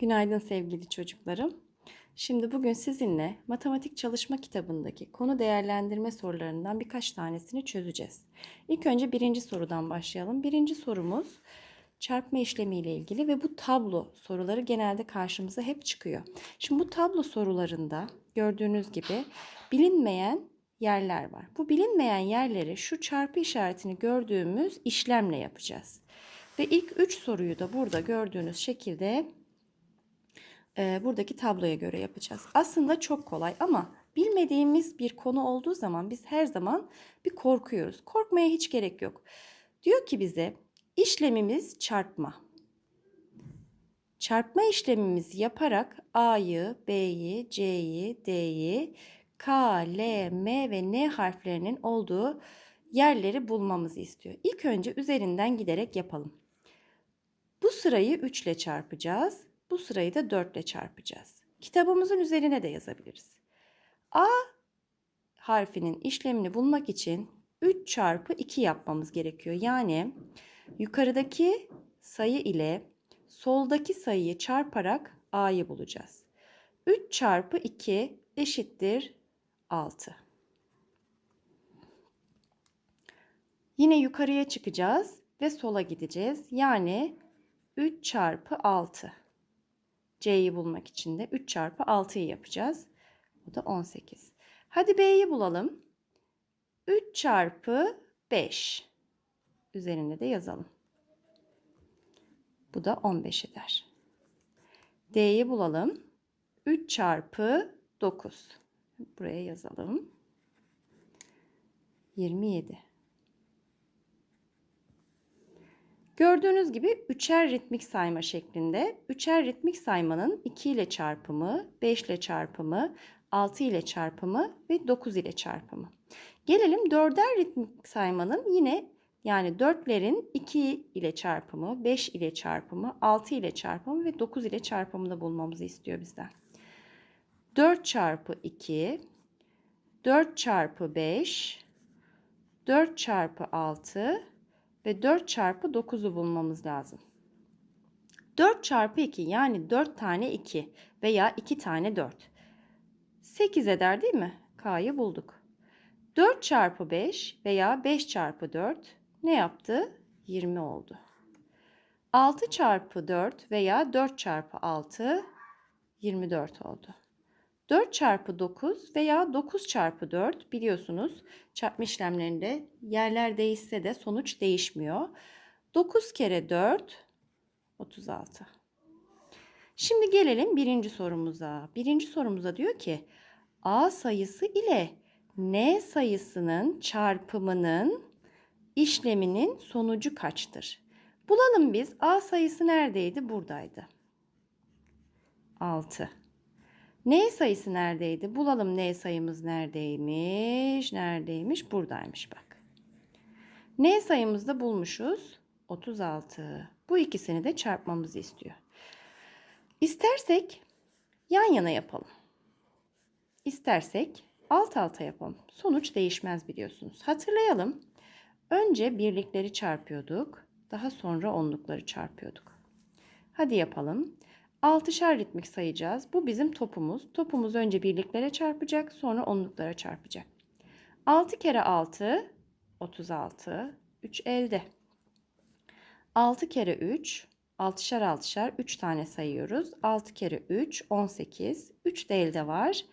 Günaydın sevgili çocuklarım. Şimdi bugün sizinle matematik çalışma kitabındaki konu değerlendirme sorularından birkaç tanesini çözeceğiz. İlk önce birinci sorudan başlayalım. Birinci sorumuz çarpma işlemi ile ilgili ve bu tablo soruları genelde karşımıza hep çıkıyor. Şimdi bu tablo sorularında gördüğünüz gibi bilinmeyen yerler var. Bu bilinmeyen yerleri şu çarpı işaretini gördüğümüz işlemle yapacağız. Ve ilk üç soruyu da burada gördüğünüz şekilde e, buradaki tabloya göre yapacağız. Aslında çok kolay ama bilmediğimiz bir konu olduğu zaman biz her zaman bir korkuyoruz. Korkmaya hiç gerek yok. Diyor ki bize işlemimiz çarpma. Çarpma işlemimizi yaparak A'yı, B'yi, C'yi, D'yi, K, L, M ve N harflerinin olduğu yerleri bulmamızı istiyor. İlk önce üzerinden giderek yapalım. Bu sırayı 3 ile çarpacağız. Bu sırayı da 4 ile çarpacağız. Kitabımızın üzerine de yazabiliriz. A harfinin işlemini bulmak için 3 çarpı 2 yapmamız gerekiyor. Yani yukarıdaki sayı ile soldaki sayıyı çarparak A'yı bulacağız. 3 çarpı 2 eşittir 6. Yine yukarıya çıkacağız ve sola gideceğiz. Yani 3 çarpı 6. C'yi bulmak için de 3 çarpı 6'yı yapacağız. Bu da 18. Hadi B'yi bulalım. 3 çarpı 5. Üzerine de yazalım. Bu da 15 eder. D'yi bulalım. 3 çarpı 9. Buraya yazalım. 27. Gördüğünüz gibi üçer ritmik sayma şeklinde. Üçer ritmik saymanın 2 ile çarpımı, 5 ile çarpımı, 6 ile çarpımı ve 9 ile çarpımı. Gelelim dörder ritmik saymanın yine yani dörtlerin 2 ile çarpımı, 5 ile çarpımı, 6 ile çarpımı ve 9 ile çarpımını bulmamızı istiyor bizden. 4 çarpı 2, 4 çarpı 5, 4 çarpı 6 ve 4 çarpı 9'u bulmamız lazım. 4 çarpı 2 yani 4 tane 2 veya 2 tane 4. 8 eder değil mi? K'yı bulduk. 4 çarpı 5 veya 5 çarpı 4 ne yaptı? 20 oldu. 6 çarpı 4 veya 4 çarpı 6 24 oldu. 4 çarpı 9 veya 9 çarpı 4 biliyorsunuz çarpma işlemlerinde yerler değişse de sonuç değişmiyor. 9 kere 4 36. Şimdi gelelim birinci sorumuza. Birinci sorumuza diyor ki A sayısı ile N sayısının çarpımının işleminin sonucu kaçtır? Bulalım biz. A sayısı neredeydi? Buradaydı. 6. N sayısı neredeydi? Bulalım N sayımız neredeymiş? Neredeymiş? Buradaymış bak. N sayımızı da bulmuşuz. 36. Bu ikisini de çarpmamızı istiyor. İstersek yan yana yapalım. İstersek alt alta yapalım. Sonuç değişmez biliyorsunuz. Hatırlayalım. Önce birlikleri çarpıyorduk. Daha sonra onlukları çarpıyorduk. Hadi yapalım. Altışar ritmik sayacağız. Bu bizim topumuz. Topumuz önce birliklere çarpacak, sonra onluklara çarpacak. 6 kere 6 36. 3 elde. 6 kere 3 altışar altışar 3 tane sayıyoruz. 6 kere 3 18. 3 de elde var.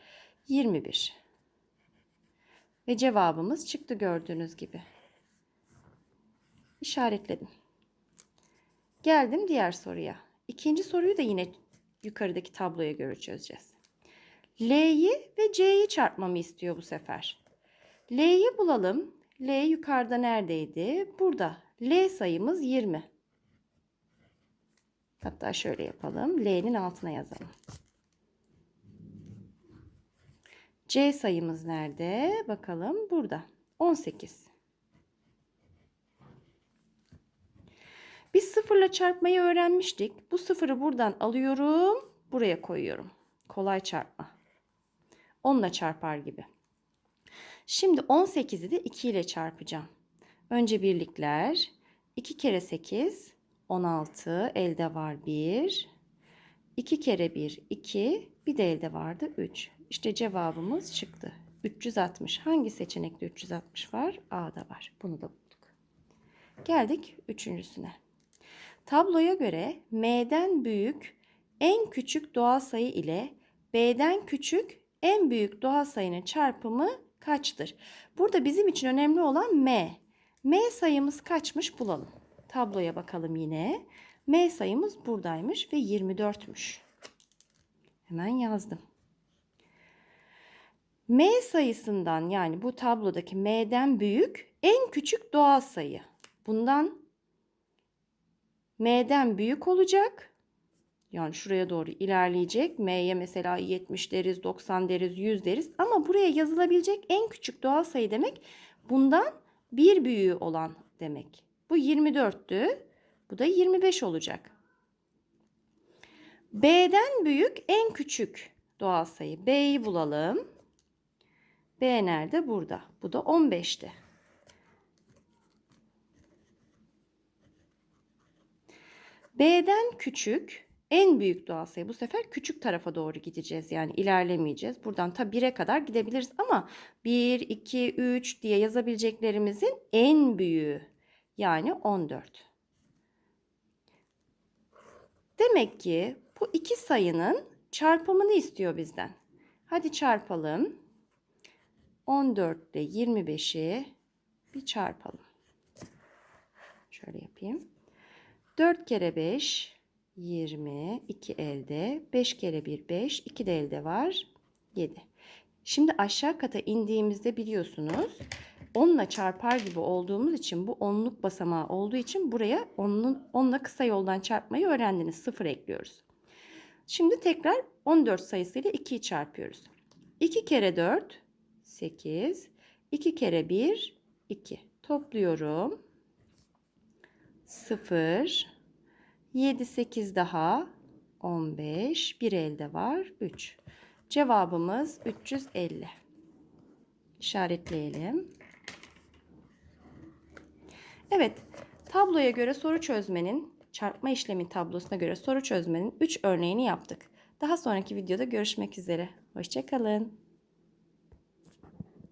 21. Ve cevabımız çıktı gördüğünüz gibi. İşaretledim. Geldim diğer soruya. İkinci soruyu da yine yukarıdaki tabloya göre çözeceğiz. L'yi ve C'yi çarpmamı istiyor bu sefer. L'yi bulalım. L yukarıda neredeydi? Burada. L sayımız 20. Hatta şöyle yapalım. L'nin altına yazalım. C sayımız nerede? Bakalım burada. 18. Biz sıfırla çarpmayı öğrenmiştik. Bu sıfırı buradan alıyorum. Buraya koyuyorum. Kolay çarpma. 10'la çarpar gibi. Şimdi 18'i de 2 ile çarpacağım. Önce birlikler. 2 kere 8 16 elde var 1. 2 kere 1 2 bir de elde vardı 3. İşte cevabımız çıktı. 360. Hangi seçenekte 360 var? A'da var. Bunu da bulduk. Geldik üçüncüsüne. Tabloya göre M'den büyük en küçük doğal sayı ile B'den küçük en büyük doğal sayının çarpımı kaçtır? Burada bizim için önemli olan M. M sayımız kaçmış bulalım. Tabloya bakalım yine. M sayımız buradaymış ve 24'müş. Hemen yazdım. M sayısından yani bu tablodaki M'den büyük en küçük doğal sayı. Bundan M'den büyük olacak. Yani şuraya doğru ilerleyecek. M'ye mesela 70 deriz, 90 deriz, 100 deriz. Ama buraya yazılabilecek en küçük doğal sayı demek bundan bir büyüğü olan demek. Bu 24'tü. Bu da 25 olacak. B'den büyük en küçük doğal sayı. B'yi bulalım. B nerede? Burada. Bu da 15'ti. B'den küçük en büyük doğal sayı. Bu sefer küçük tarafa doğru gideceğiz. Yani ilerlemeyeceğiz. Buradan ta 1'e kadar gidebiliriz ama 1, 2, 3 diye yazabileceklerimizin en büyüğü. Yani 14. Demek ki bu iki sayının çarpımını istiyor bizden. Hadi çarpalım. 14 ile 25'i bir çarpalım. Şöyle yapayım. 4 kere 5 20. 2 elde. 5 kere 1 5. 2 de elde var. 7. Şimdi aşağı kata indiğimizde biliyorsunuz 10 ile çarpar gibi olduğumuz için bu onluk basamağı olduğu için buraya 10'un 10'la kısa yoldan çarpmayı öğrendiniz. 0 ekliyoruz. Şimdi tekrar 14 sayısıyla 2'yi çarpıyoruz. 2 kere 4 8. 2 kere 1 2. Topluyorum. 0 7 8 daha 15 bir elde var 3. Cevabımız 350. İşaretleyelim. Evet, tabloya göre soru çözmenin, çarpma işlemi tablosuna göre soru çözmenin 3 örneğini yaptık. Daha sonraki videoda görüşmek üzere. Hoşçakalın.